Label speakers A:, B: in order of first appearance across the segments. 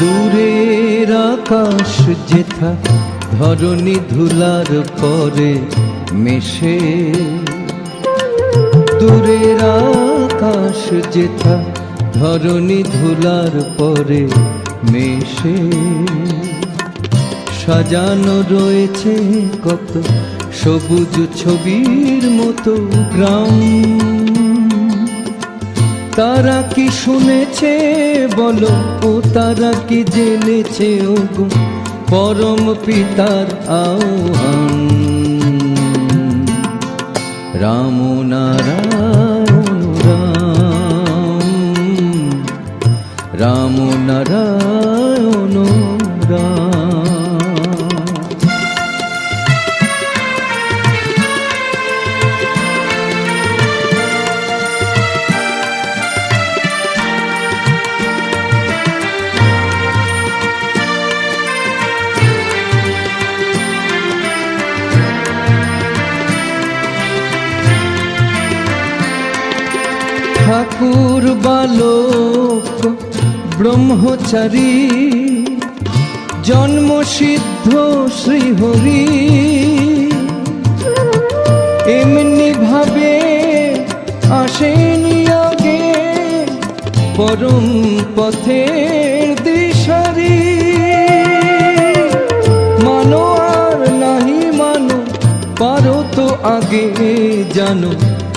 A: দূরের আকাশ যেথা ধরণী ধুলার পরে মেশে। দূরের আকাশ যেথা ধরণী ধুলার পরে মেশে। সাজানো রয়েছে কত সবুজ ছবির মতো গ্রাম। তারা কি শুনেছে? বলো, ও তারা কি জেনেছে? ও গো পরম পিতার আহ্বান। রাম নারায়ণ রাম। রাম নারায়ণ ঠাকুর বালক, ব্রহ্মচারী, জন্মসিদ্ধ শ্রীহরি। এমনি ভাবে আসেনি আগে পরম পথের দিশারি। মানো আর মানো তো আগে জানো।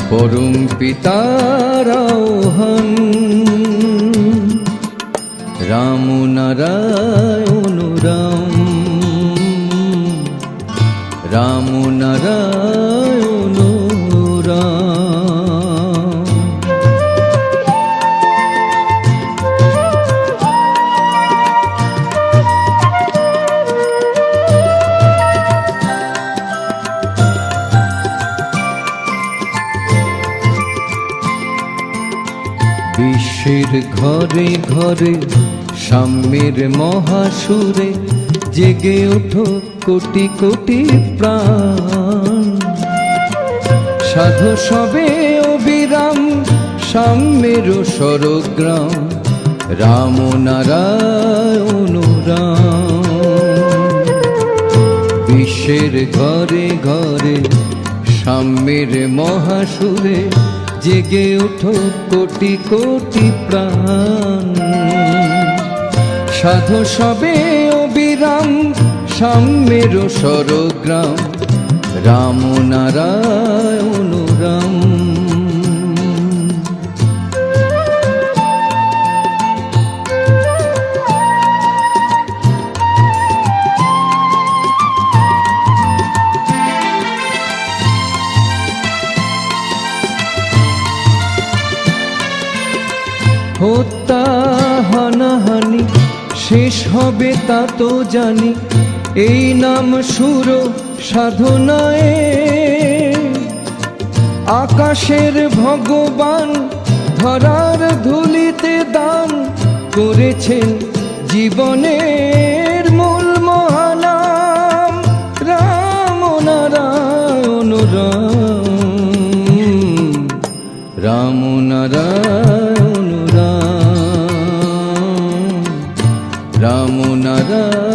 A: পরম পিতার আহ্বান। রাম নারায়ণ বিশ্বের ঘরে ঘরে, সাম্যের মহাসুরে জেগে ওঠো কোটি কোটি প্রাণ। সাধু সবে অবিরাম, সাম্যের স্বরগ্রাম রাম নারায়ণ রাম। বিশ্বের ঘরে ঘরে, সাম্যের মহাসুরে জেগে ওঠো কোটি কোটি প্রাণ। সাধু সবে অবিরাম সাম্যের সরগ্রাম। রাম নারায়ণ হত্যা হানাহানি, শেষ হবে তা তো জানি। এই নাম সুর সাধনায়। আকাশের ভগবান ধরার ধুলিতে দান করেছেন জীবনের রাম রাম নারায়ণ